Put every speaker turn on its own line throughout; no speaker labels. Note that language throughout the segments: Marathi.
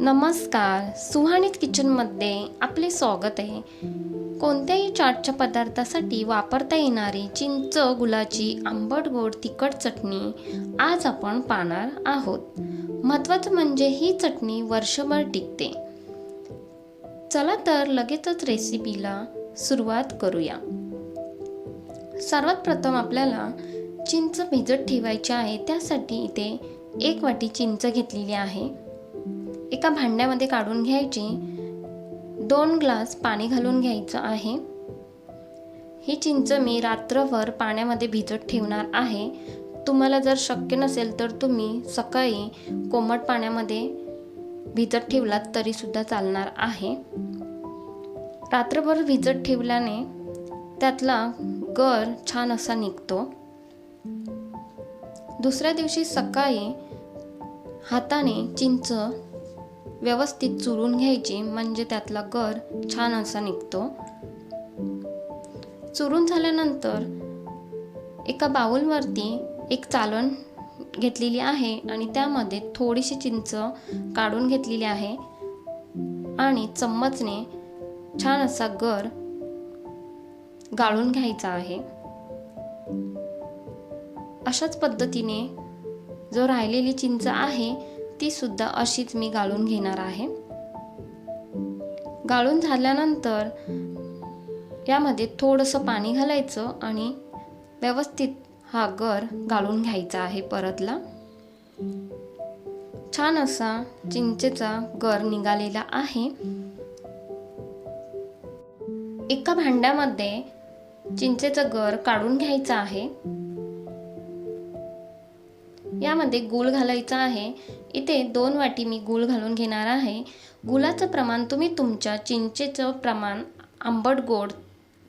नमस्कार. सुहाणीत किचनमध्ये आपले स्वागत आहे. कोणत्याही चाटच्या पदार्थासाठी वापरता येणारी चिंच गुलाची आंबट गोड तिखट चटणी आज आपण पाहणार आहोत. महत्त्वाचं म्हणजे ही चटणी वर्षभर टिकते. चला तर लगेचच रेसिपीला सुरुवात करूया. सर्वात प्रथम आपल्याला चिंच भिजत ठेवायची आहे. त्यासाठी इथे एक वाटी चिंच घेतलेली आहे. एका भांड्यामध्ये काढून घ्यायची. दोन ग्लास पाणी घालून घ्यायचं आहे. ही चिंच मी रात्रभर पाण्यामध्ये भिजत ठेवणार आहे. तुम्हाला जर शक्य नसेल तर तुम्ही सकाळी कोमट पाण्यामध्ये भिजत ठेवलात तरीसुद्धा चालणार आहे. रात्रभर भिजत ठेवल्याने त्यातला गर छान असा निघतो. दुसऱ्या दिवशी सकाळी हाताने चिंच व्यवस्थित चुरून घ्यायची म्हणजे त्यातला गर छान असा निघतो. चुरून झाल्यानंतर एका बाउलवरती एक चालण घेतलेली आहे आणि त्यामध्ये थोडीशी चिंच काढून घेतलेली आहे आणि चम्मचने छान असा गर गाळून घ्यायचा आहे. अशाच पद्धतीने जो राहिलेली चिंच आहे ती सुद्धा अशीच मी गाळून घेणार आहे. गाळून झाल्यानंतर यामध्ये थोडंसं पाणी घालायचं आणि व्यवस्थित हा गर गाळून घ्यायचा आहे परतला. छान असा चिंचेचा गर निघालेला आहे. एका भांड्यामध्ये चिंचेचा गर काढून घ्यायचा आहे. यामध्ये गूळ घालायचा आहे. इथे दोन वाटी मी गूळ घालून घेणार आहे. गुळाचं प्रमाण तुम्ही तुमच्या चिंचेचं प्रमाण आंबट गोड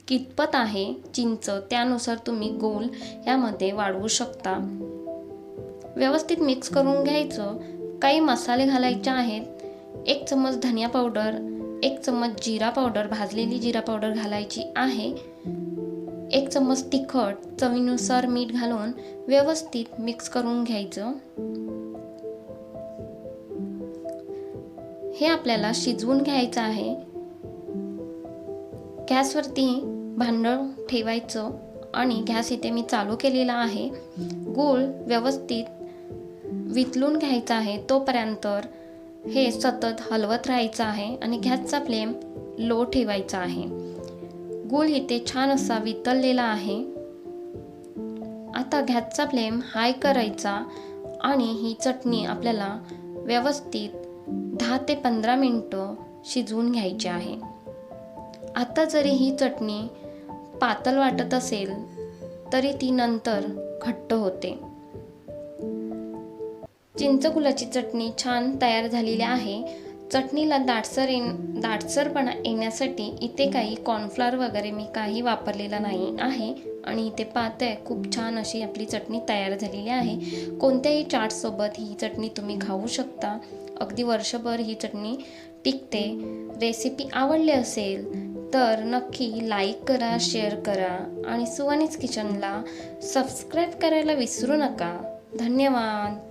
कितपत आहे चिंच त्यानुसार तुम्ही गोल यामध्ये वाढवू शकता. व्यवस्थित मिक्स करून घ्यायचं. काही मसाले घालायचे आहेत. एक चम्मच धनिया पावडर एक चम्मच जिरा पावडर भाजलेली जिरा पावडर घालायची आहे. एक चम्मच तिखट चवीनुसार मीठ घालून व्यवस्थित मिक्स करून घ्यायचं. हे आपल्याला शिजवून घ्यायचं आहे. गॅसवरती भांडण ठेवायचं आणि गॅस इथे मी चालू केलेला आहे. गूळ व्यवस्थित वितलून घ्यायचा आहे तोपर्यंत हे सतत हलवत राहायचं आहे आणि गॅसचा फ्लेम लो ठेवायचा आहे. गूळ इथे छान असा वितळलेला आहे. आता गॅसचा फ्लेम हाय करायचा आणि ही चटणी आपल्याला व्यवस्थित दहा ते पंधरा मिनटं शिजवून घ्यायची आहे. आता जरी ही चटणी पातळ वाटत असेल तरी ती नंतर घट्ट होते. चिंचगुलाची चटणी छान तयार झालेली आहे. चटणीला दाटसर येण दाटसरपणा येण्यासाठी इथे काही कॉर्नफ्लॉवर वगैरे मी काही वापरलेला नाही आहे. आणि इथे पाहतंय खूप छान अशी आपली चटणी तयार झालेली आहे. कोणत्याही चाटसोबत ही चटणी तुम्ही खाऊ शकता. अगदी वर्षभर ही चटणी टिकते. रेसिपी आवडली असेल तर नक्की लाईक करा शेअर करा. आणि सुवानीज किचनला सबस्क्राईब करायला विसरू नका. धन्यवाद.